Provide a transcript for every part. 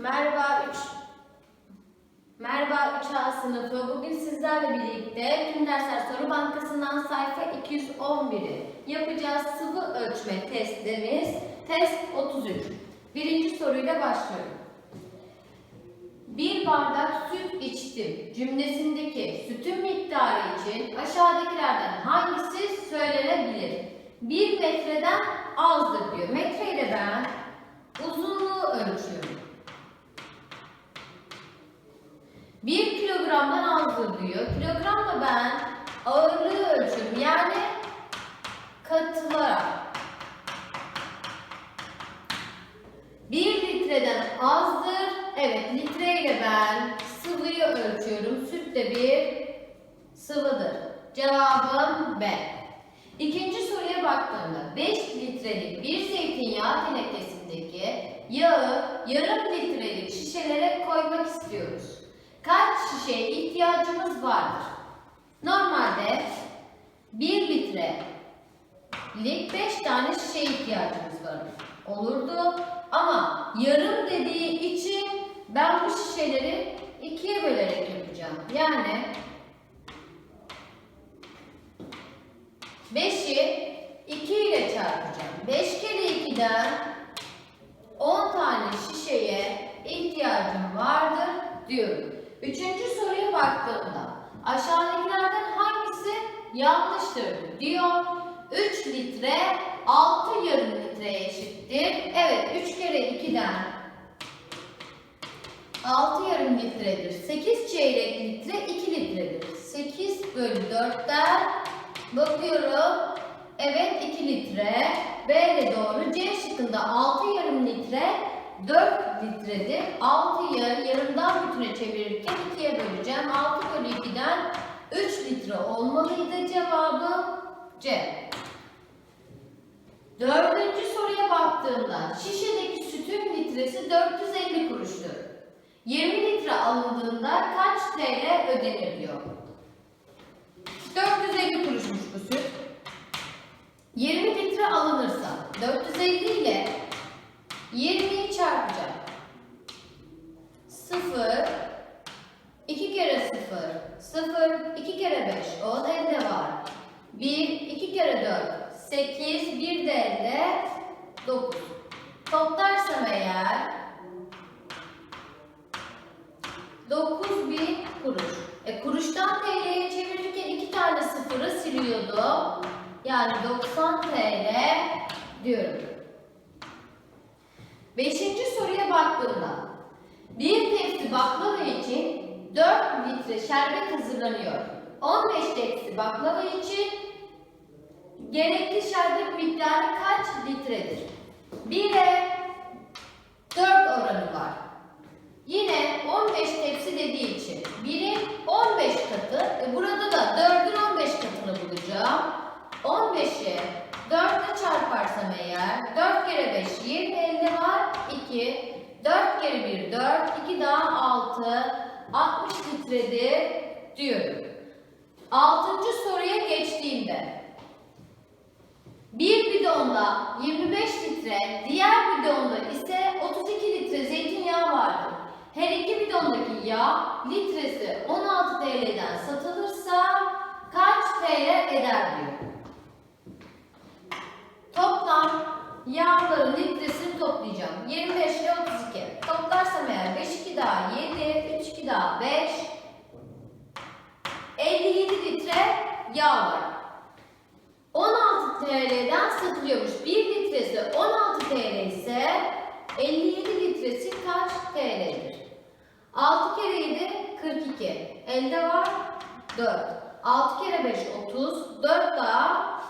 Merhaba 3 Merhaba 3A sınıfı. Bugün sizlerle birlikte Tüm Dersler Soru Bankası'ndan sayfa 211'i yapacağız. Sıvı ölçme testimiz test 33. Birinci soruyla başlıyorum. Bir bardak süt içtim cümlesindeki sütün miktarı için aşağıdakilerden hangisi söylenebilir? Bir metreden azdır diyor. Metreyle ben uzunluğu ölçüyorum. 1 kilogramdan azdır diyor. Kilogramla ben ağırlığı ölçüyorum. Yani katılarak. 1 litreden azdır. Evet litreyle ben sıvıyı ölçüyorum. Süt de bir sıvıdır. Cevabım B. İkinci soruya baktığımda 5 litrelik bir zeytinyağı tenekesindeki yağı yarım litrelik şişelere koymak istiyoruz. Kaç şişeye ihtiyacımız vardır? Normalde 1 litrelik 5 tane şişeye ihtiyacımız var. Olurdu ama yarım dediği için ben bu şişeleri ikiye bölerek yapacağım. Yani 5'i 2 ile çarpacağım. 5 kere 2'den 10 tane şişeye ihtiyacım vardır diyorum. Üçüncü soruya baktığımda aşağıdakilerden hangisi yanlıştır diyor. 3 litre 6 yarım litreye eşittir. Evet 3 kere 2'den 6 yarım litredir. 8 çeyrek litre 2 litredir. 8 bölü 4'ten bakıyorum. Evet 2 litre. B de doğru. C şıkkında 6 yarım litre 4 litredir. 6'yı yarımdan bütüne çevirirken 2'ye böleceğim. 6 bölü 2'den 3 litre olmalıydı cevabı C. Dördüncü soruya baktığımda şişedeki sütün litresi 450 kuruştur. 20 litre alındığında kaç TL ödenir diyor. 450 kuruşmuş bu süt. 20 litre alınırsa 450 ile 20'yi çarpacağım. 0 2 kere 0 0 2 kere 5 10 elde var. 1 2 kere 4 8 1 de elde 9. Toplarsam eğer 9000 kuruş. E kuruştan TL'ye çevirirken iki tane sıfırı siliyordum. Yani 90 TL diyorum. Beşinci soruya baktığımda bir tepsi baklava için 4 litre şerbet hazırlanıyor. 15 tepsi baklava için gerekli şerbet miktarı kaç litredir? 1'e 4 oranı var. Yine 15 tepsi dediği için 1'in 15 katı. E burada da 4'ün 15 katını bulacağım. 15'i 4 ile çarparsam eğer 4 kere 5 20 elde var. 2 4 kere 1 4 2 daha 6 60 litredir diyorum. 6. soruya geçtiğimde bir bidonda 25 litre, diğer bidonda ise 32 litre zeytinyağı vardır. Her iki bidondaki yağ litresi 16 TL'den satılırsa kaç TL eder diyor. Toplam yağların litresini toplayacağım. 25 ile 32. Toplarsam eğer 5 2 daha 7, 3 2 daha 5. 57 litre yağ var. 16 TL'den satılıyormuş. 1 litresi 16 TL ise 57 litresi kaç TL'dir? 6 kere 7 42. Elde var 4. 6 kere 5 30. 4 daha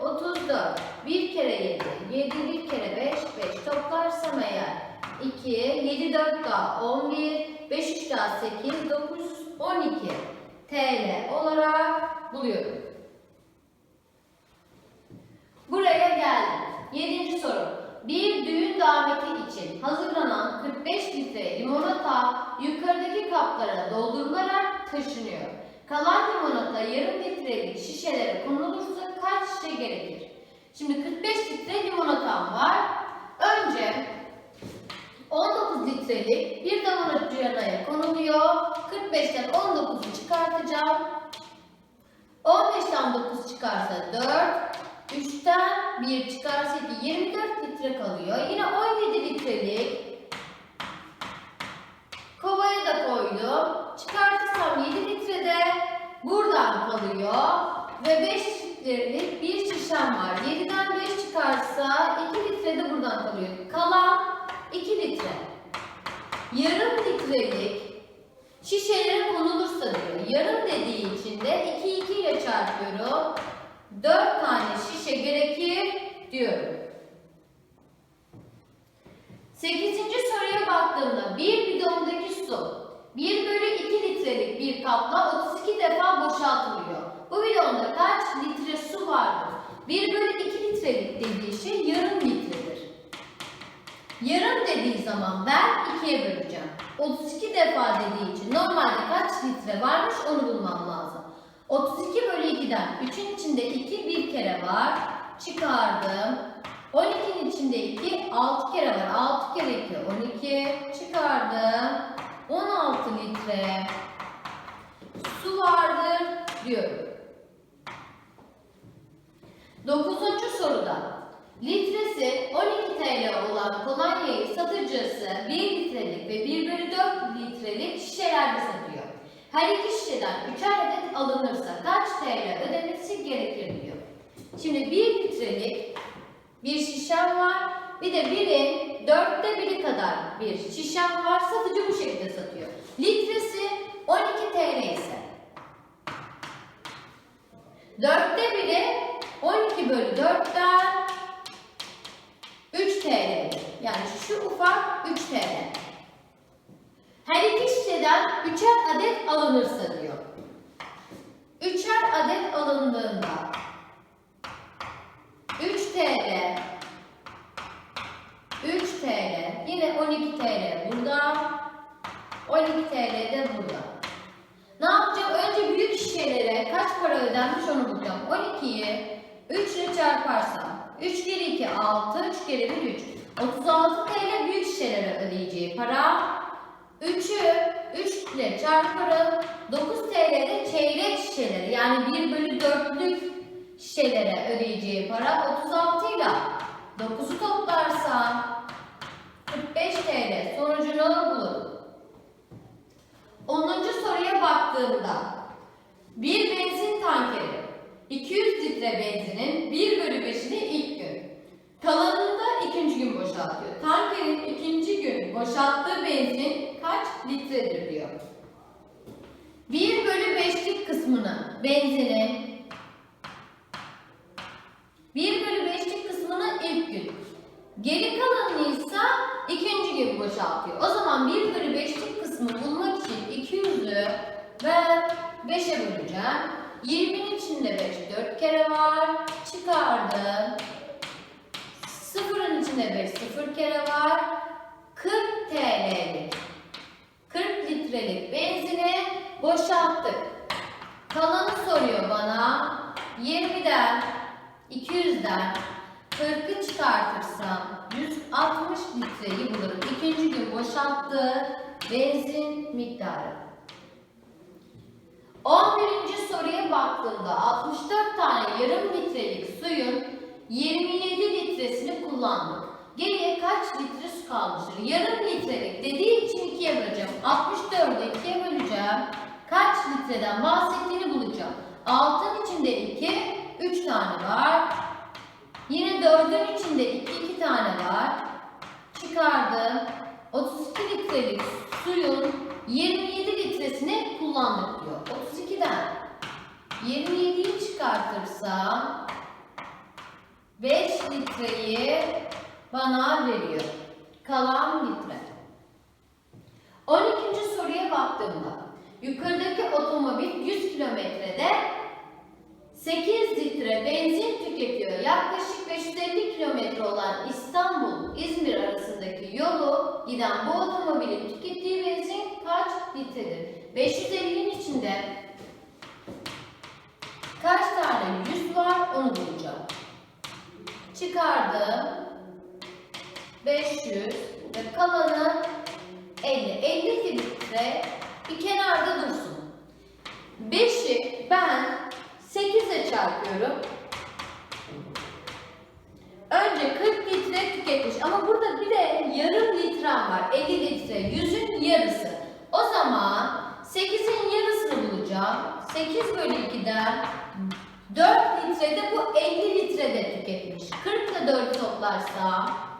34. 1 kere 7 7 1 kere 5 5. Toplarsam eğer 2 7 4 daha 11 5 3 daha 8 9 12 TL olarak buluyorum. Buraya geldim. Yedinci soru. Bir düğün daveti için hazırlanan 45 litre limonata yukarıdaki kaplara doldurularak taşınıyor. Kalan limonata yarım litrelik şişelere konulursa kaç şişe gerekir? Şimdi 45 litre limonatam var. Önce 19 litrelik bir damla ciyanaya konuluyor. 45'ten 19'u çıkartacağım. 15'ten 9 çıkarsa 4. 3'ten 1 çıkarsa 2. 24 litre kalıyor. Yine 17 litrelik kovaya da koydum. Çıkartırsam 7 litrede buradan kalıyor. Ve 5 litrelik bir şişem var. 7'den 5 çıkarsa 2 litre de buradan kalıyor. Kalan 2 litre. Yarım litrelik şişelere konulursa diyor. Yarım dediği için de 2 2 ile çarpıyorum. 4 tane şişe gerekir diyorum. 8. soruya baktığımda bir bidondaki su 1 bölü 2 litrelik bir kapla 32 defa boşaltılıyor. Bu bidonda kaç litre su vardır? 1 bölü 2 litrelik dediği şey yarım litredir. Yarım dediği zaman ben 2'ye böleceğim. 32 defa dediği için normalde kaç litre varmış onu bulmam lazım. 32 bölü 2'den 3'ün içinde 2 bir kere var. Çıkardım. 12'nin içinde 2 6 kere var. 6 kere 2 12 çıkardım. 16 litre su vardır diyorum. Dokuzuncu soruda litresi 12 TL olan kolonyayı satıcısı 1 litrelik ve 1 bölü 4 litrelik şişelerde satıyor. Her iki şişeden 3'er adet alınırsa kaç TL ödemesi gerekir diyor. Şimdi 1 litrelik bir şişem var. Bir de birin dörtte biri kadar bir şişem var. Satıcı bu şekilde satıyor. Litresi 12 TL ise dörtte biri 12 bölü 4'ten 3 TL'dir. Yani şu ufak 3 TL. Her iki şişeden 3'er adet alınırsa diyor. 3'er adet alındığında 3 TL 3 TL yine 12 TL burada 12 TL de burada. Ne yapacağım? Önce büyük şişelere kaç para ödenmiş onu bulacağım. 12'yi 3 ile çarparsam 3 kere 2 6 3 kere 1 3 36 TL büyük şişelere ödeyeceği para 3'ü 3 ile çarparım 9 TL de çeyrek şişeleri yani 1 bölü 4'lük şişelere ödeyeceği para 36 ile 9'u toplarsam 45 TL sonucunu bulur. 10. soruya baktığımda bir benzin tankeri 200 litre benzinin 1 bölü 5'ini ilk gün kalanını da ikinci gün boşaltıyor. Tankerin ikinci gün boşalttığı benzin kaç litredir diyor. 1 bölü 5'lik kısmını benzinin 1 bölü 5'lik kısmını ilk gün. Geri kalanını ise ikinci gün boşaltıyor. O zaman 1 bölü 5'lik kısmı bulmak için 200'ü ben 5'e böleceğim. 20'nin içinde 5 4 kere var. Çıkardım. Sıfırın içinde 5 0 kere var. 40 TL'lik 40 litrelik benzini boşalttık. Kalanı soruyor bana. 20'den 200'den 40'ı çıkartırsam 160 litreyi bulurum. İkinci gün boşalttığı benzin miktarı. 11. soruya baktığımda 64 tane yarım litrelik suyun 27 litresini kullandık. Kaç litre su kalmıştır? Yarım litrelik dediği için ikiye böleceğim. 64'ü ikiye böleceğim. Kaç litreden bahsettiğini bulacağım. Altın içinde 2, 3 tane var. Yine dördün içinde 2, 2 tane var. Çıkardım. 32 litrelik suyun 27 litresini kullandık diyor. 32'den 27'yi çıkartırsam 5 litreyi bana veriyor. Kalan litre. 12. soruya baktığımda yukarıdaki otomobil 100 kilometrede 8 litre benzin tüketiyor. Yaklaşık 550 kilometre olan İstanbul-İzmir arasındaki yolu giden bu otomobilin tükettiği benzin kaç litredir? 550'nin içinde kaç tane 100 var onu bulacağım. Çıkardım. 500 ve kalanı 50. 50 litre bir kenarda dursun. 5'i ben 8'e çarpıyorum. Önce 40 litre tüketmiş ama burada bir de yarım litrem var. 50 litre. 100'ün yarısı. O zaman 8'in yarısını bulacağım. 8 bölü 2'den 4 litrede bu 50 litrede tüketmiş. 40 ile 4'ü toplarsam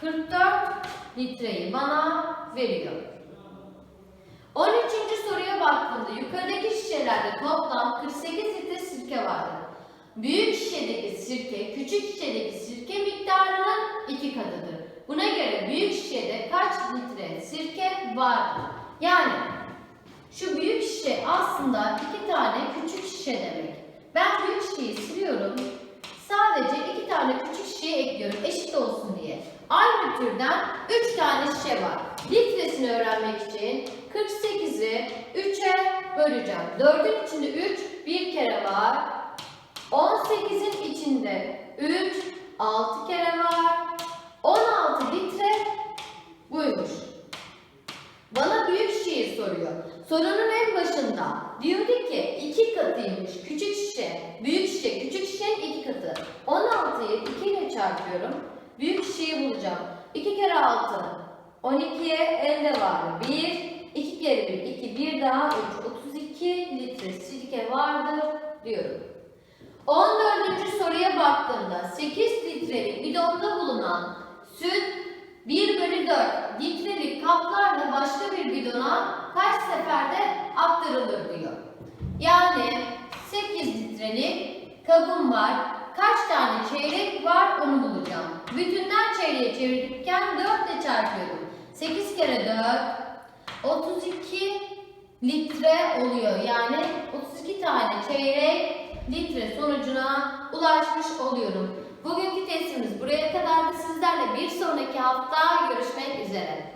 44 litreyi bana veriyor. 13. soruya baktığımda yukarıdaki şişelerde toplam 48 litre sirke vardır. Büyük şişedeki sirke küçük şişedeki sirke miktarının iki katıdır. Buna göre büyük şişede kaç litre sirke vardır? Yani şu büyük şişe aslında iki tane küçük şişe demek. Ben büyük şişeyi siliyorum. Sadece iki tane küçük şişeye ekliyorum eşit olsun diye. Aynı türden üç tane şişe var. Litresini öğrenmek için 48'i 3'e böleceğim. 4'ün içinde 3 bir kere var. 18'in içinde 3 6 kere var. 16 litre buymuş. Bana büyük şişeyi soruyor. Sorunun en başında diyordu ki iki katıymış küçük şişe, büyük şişe, küçük şişenin iki katı. 16'yı 2 ile çarpıyorum. Büyük şişeyi bulacağım. 2 kere 6. 12'ye elde var. 1, 2 kere 1, 2, 1 daha 3. 32 litre sirke vardır diyorum. 14. soruya baktığımda 8 litrelik bidonda bulunan süt 1 bölü 4 litrelik kaplarla başka bir bidona kaç seferde aktarılır diyor. Yani 8 litrelik kabım var. Kaç tane çeyrek var onu bulacağım. Bütünden çeyreğe çevirirken 4 ile çarpıyorum. 8 kere 4 32 litre oluyor. Yani 32 tane çeyrek litre sonucuna ulaşmış oluyorum. Bugünkü testimiz buraya kadardı. Sizlerle bir sonraki hafta görüşmek üzere.